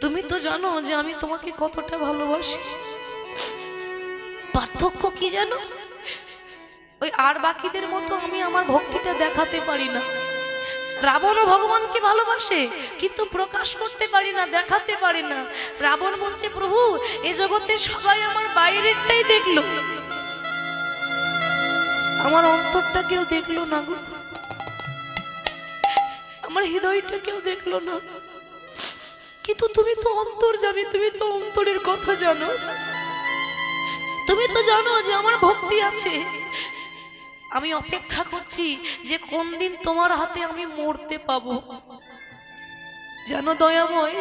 তুমি তো জানো যে আমি তোমাকে কতটা ভালোবাসি। পার্থক্য কি জানো? ওই আর বাকিদের মতো আমি আমার ভক্তিটা দেখাতে পারি না। রাবণও ভগবানকে ভালোবাসে, কিন্তু প্রকাশ করতে পারি না, দেখাতে পারি না। রাবণ বলছে, প্রভু, এ জগতে সবাই আমার বাইরেরটাই দেখল। আমার অন্তরটা কেউ দেখল না গো। আমার হৃদয়টা কেউ দেখল না। কিন্তু তুমি তো অন্তর যাবে তুমি তো অন্তরের কথা জানো। তুমি তো জানো যে আমার ভক্তি আছে। আমি অপেক্ষা করছি যে কোন দিন তোমার হাতে আমি মরতে পাবো। জানো দয়াময়,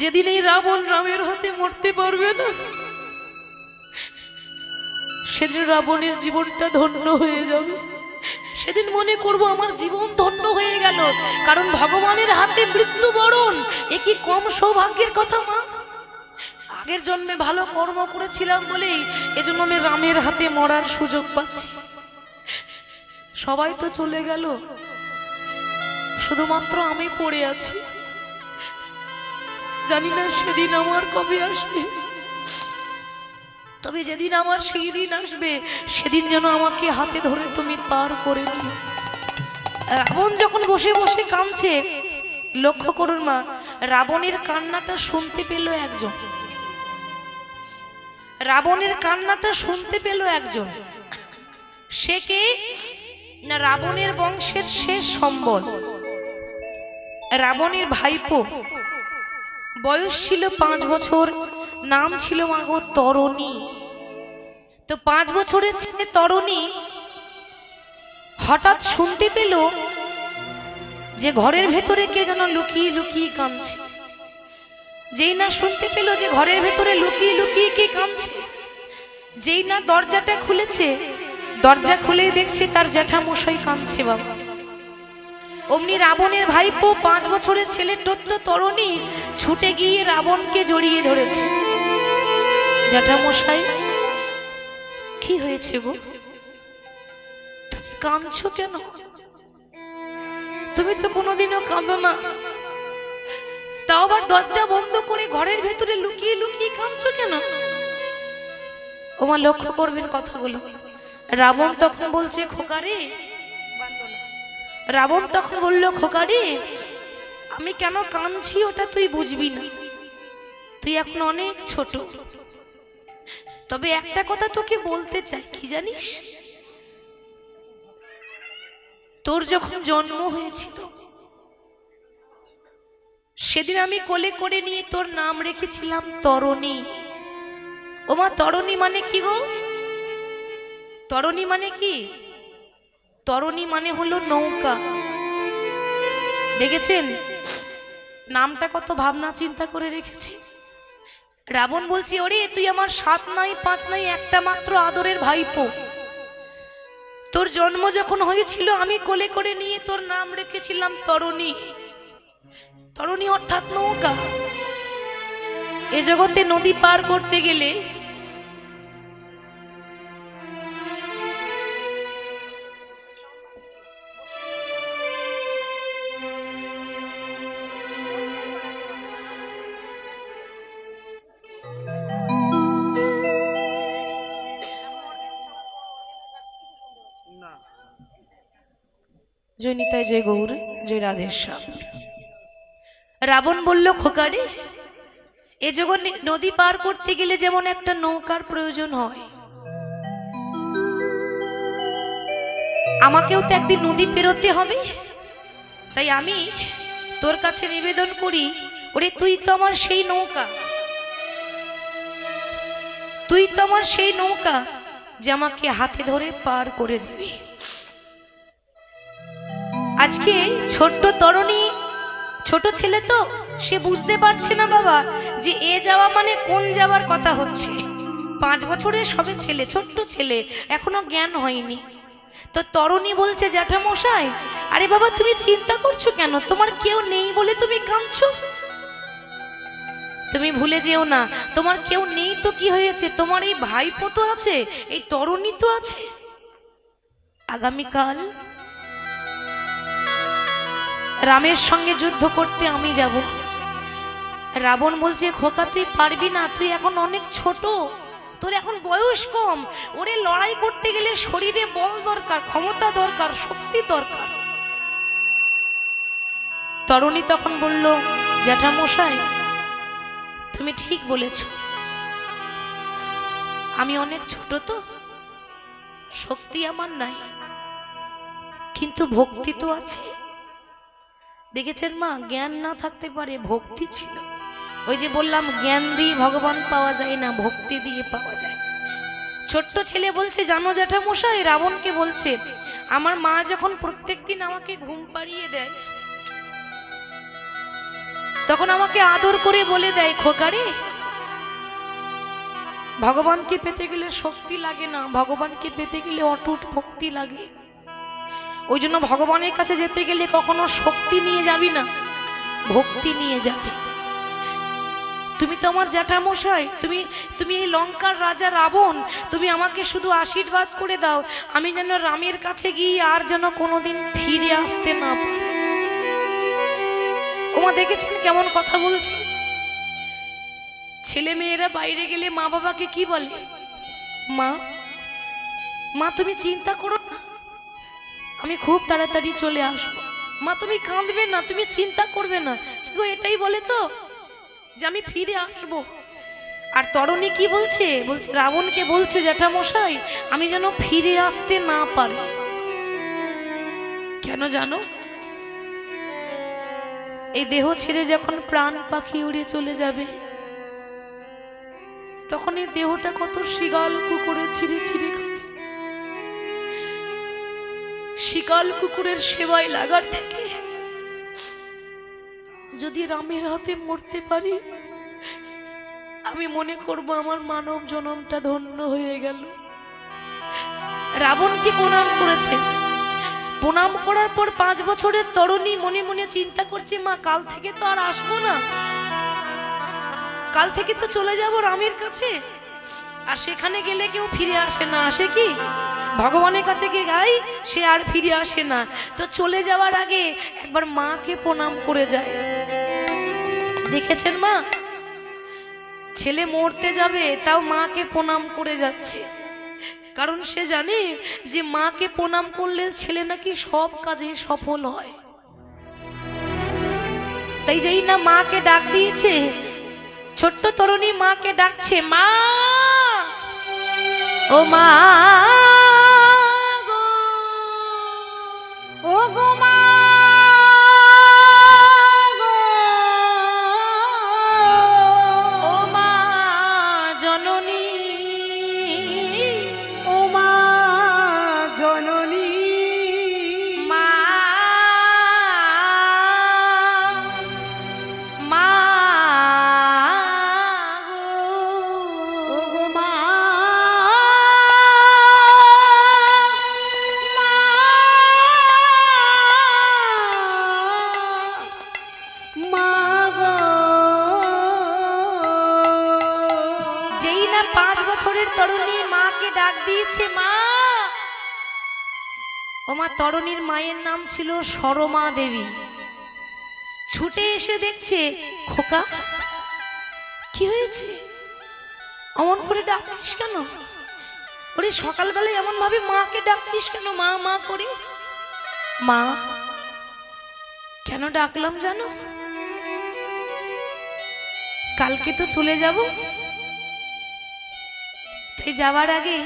যেদিন এই রাবণ রামের হাতে মরতে পারবে না, সেদিন রাবণের জীবনটা ধন্য হয়ে যাবে। সেদিন মনে করব আমার জীবন ধন্য হয়ে গেল। কারণ ভগবানের হাতে মৃত্যুবরণ এ কি কম সৌভাগ্যের কথা, মা? আগের জন্মে ভালো কর্ম করেছিলাম বলেই এজন্য আমি রামের হাতে মরার সুযোগ পাচ্ছি। সবাই তো চলে গেল। শুধুমাত্র আমি পড়ে আছি। জানি না সেদিন আমার কবে আসবে। তবে যেদিন আমার সেই দিন আসবে, সেদিন যেন আমাকে হাতে ধরে তুমি পার করে নিও রাবণ যখন বসে বসে কাঁদছে, লক্ষ্য করুন মা, রাবণের কান্নাটা শুনতে পেল একজন। রাবণের কান্নাটা শুনতে পেল একজন। সে কে? না, রাবণের বংশের শেষ সম্বল। রাবণের ভাইপো। বয়স ছিল পাঁচ বছর। নাম ছিল মাগো তরণী। তো পাঁচ বছরের ছেলে তরণী হঠাৎ শুনতে পেল যে ঘরের ভেতরে কে যেন লুকিয়ে লুকিয়ে কাঁদছে। যেই না শুনতে পেল যে ঘরের ভেতরে লুকিয়ে লুকিয়ে কে কাঁদছে, যেই না দরজাটা খুলেছে, দরজা খুলেই দেখছে তার জ্যাঠামশাই কাঁদছে বাবা। অমনি রাবণের ভাইপো পাঁচ বছরের ছেলে টত্য তরণী ছুটে গিয়ে রাবণকে জড়িয়ে ধরেছে। জ্যাঠামশাই কি হয়েছে গো? কাঁদছো কেন? তুমি তো কোনোদিনও কাঁদো না। তাও আবার দরজা বন্ধ করে ঘরের ভেতরে লুকিয়ে লুকিয়ে কাঁদছো কেন? ওমা, লক্ষ্য করবেন কথাগুলো। রাবণ তখন বলছে, খোকারে, রাবণ তখন বলল, খোকারে, আমি কেন কাঁদছি ওটা তুই বুঝবি না। তুই এখন অনেক ছোট। তবে একটা কথা তোকে বলতে চাই, কি জানিস? তোর যখন জন্ম হয়েছিল, সেদিন আমি কোলে করে নিয়ে তোর নাম রেখেছিলাম তরণী। ওমা তরণী মানে কি গো? তরণী মানে কি? তরণী মানে হলো নৌকা। দেখেছেন? নামটা কত ভাবনা চিন্তা করে রেখেছি। রাবণ বলছি, ওরে, তুই আমার সাত নাই, পাঁচ নাই, একটা মাত্র আদরের ভাইপো। তোর জন্ম যখন হয়েছিল, আমি কোলে করে নিয়ে তোর নাম রেখেছিলাম তরণী। তরণী অর্থাৎ নৌকা। এ জগতে নদী পার করতে গেলে জয় নিতাই জয় গৌর, জয় রাধেশ্যাম রাবণ বলল, খোকারে, এ জগৎ নদী পার করতে গেলে যেমন একটা নৌকার প্রয়োজন হয়। আমাকেও তো একদিন নদী পেরোতে হবে। তাই আমি তোর কাছে নিবেদন করি, ওরে তুই তো আমার সেই নৌকা। তুই তো আমার সেই নৌকা যে আমাকে হাতে ধরে পার করে দিবি। আজকে ছোট্ট তরণী, ছোট ছেলে তো, সে বুঝতে পারছে না বাবা যে এ যাওয়া মানে কোন যাওয়ার কথা হচ্ছে। পাঁচ বছরের সবে ছেলে, ছোট্ট ছেলে, এখনও জ্ঞান হয়নি। তো তরণী বলছে, জ্যাঠামশাই, আরে বাবা, তুমি চিন্তা করছ কেন? তোমার কেউ নেই বলে তুমি কাঁদছো? তুমি ভুলে যেও না, তোমার কেউ নেই তো কি হয়েছে? তোমার এই ভাইপো তো আছে, এই তরণী তো আছে। আগামীকাল রামের সঙ্গে যুদ্ধ করতে আমি যাব। রাবণ বলছে, খোকা, তুই পারবি না, তুই এখন অনেক ছোট, তোর এখন বয়স কম। ওরে লড়াই করতে গেলে শরীরে বল দরকার, ক্ষমতা দরকার, শক্তি দরকার। তরণী তখন বলল, জ্যাঠামশাই, তুমি ঠিক বলেছ। আমি অনেক ছোট তো, শক্তি আমার নাই, কিন্তু ভক্তি তো আছে। দেখেছেন মা? জ্ঞান না থাকতে পারে ভক্তি ছিল। ওই যে বললাম, জ্ঞান দিয়ে ভগবান পাওয়া যায় না, ভক্তি দিয়ে পাওয়া যায়। ছোট্ট ছেলে বলছে, জানো জ্যাঠামশাই, রাবণকে বলছে, আমার মা যখন প্রত্যেক দিন আমাকে ঘুম পাড়িয়ে দেয়, তখন আমাকে আদর করে বলে দেয়, খোকারে, ভগবানকে পেতে গেলে শক্তি লাগে না, ভগবানকে পেতে গেলে অটুট ভক্তি লাগে। ওই জন্য ভগবানের কাছে যেতে গেলে কখনো শক্তি নিয়ে যাবি না, ভক্তি নিয়ে যাবে। তুমি তো আমার জ্যাঠামশাই, তুমি তুমি এই লঙ্কার রাজা রাবণ, তুমি আমাকে শুধু আশীর্বাদ করে দাও, আমি যেন রামের কাছে গিয়ে আর যেন কোনোদিন ফিরে আসতে না পারি। দেখেছেন কেমন কথা বলছে? ছেলে মেয়েরা বাইরে গেলে মা বাবাকে কি বলে? মা মা তুমি চিন্তা করো আমি খুব তাড়াতাড়ি চলে আসব। মা, তুমি কাঁদবে না, তুমি চিন্তা করবে না। কি গো, এটাই বলে তো যে আমি ফিরে আসব। আর তরণী কি বলছে? বলছে, রাবণকে বলছে, জ্যাঠামশাই, আমি যেন ফিরে আসতে না পারি। কেন জানো? এই দেহ ছেড়ে যখন প্রাণ পাখি উড়ে চলে যাবে, তখন এই দেহটা কত শিগাল কুকুরে ছিঁড়ে ছিঁড়ে শিকাল কুকুরের সেবায় লাগার থেকে যদি রামের হাতে মরতে পারি, আমি মনে করব আমার মানব জনমটা ধন্য হয়ে গেল। রাবণকে প্রণাম করেছে? প্রণাম করার পর পাঁচ বছরের তরুণী মনে মনে চিন্তা করছে, মা, কাল থেকে তো আর আসব না। কাল থেকে তো চলে যাব রামের কাছে। আর সেখানে গেলে কেউ ফিরে আসে না, আসে কি? ভগবানের কাছে গিয়ে গাই সে আর ফিরে আসে না। তো চলে যাওয়ার আগে একবার মাকে প্রণাম করে যায়। দেখেছেন মা? ছেলে মরতে যাবে, তাও মাকে প্রণাম করে যাচ্ছে। কারণ সে জানে যে মাকে প্রণাম করলে ছেলে নাকি সব কাজে সফল হয়। তাই যেই না মাকে ডাক দিয়েছে, ছোট্ট তরুণী মাকে ডাকছে, মা! ও মা! তরুণী মাকে ডাক দিয়েছে, মা। ও মা, তরুণীর মায়ের নাম ছিল সরমা দেবী। ছুটে এসে দেখছে, খোকা, কি হয়েছে? অমন করে ডাকছিস কেন? ওরে, সকালবেলায় এমন ভাবে মাকে ডাকছিস কেন? মা মা করে। মা, কেন ডাকলাম জানো? কালকে তো চলে যাব। তাই যাওয়ার আগে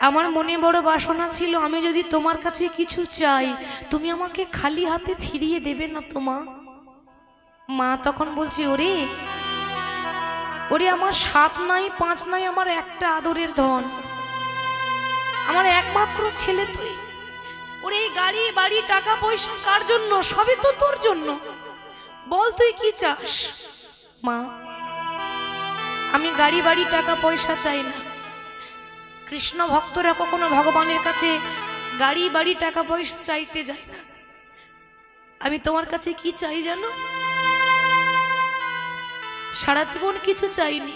আমার মনে বড় বাসনা ছিল, আমি যদি তোমার কাছে কিছু চাই, তুমি আমাকে খালি হাতে ফিরিয়ে দেবে না তো মা? মা তখন বলছে, ওরে ওরে, আমার সাত নাই, পাঁচ নাই, আমার একটা আদরের ধন। আমার একমাত্র ছেলে তুই। ওরে, এই গাড়ি, বাড়ি, টাকা, পয়সা কার জন্য? সবই তো তোর জন্য। বল তুই কি চাস? মা আমি গাড়ি, বাড়ি, টাকা, পয়সা চাই না। কৃষ্ণ ভক্তরা কখনো ভগবানের কাছে গাড়ি, বাড়ি, টাকা, পয়সা চাইতে যায় না। আমি তোমার কাছে কি চাই জানো? সারা জীবন কিছু চাইনি।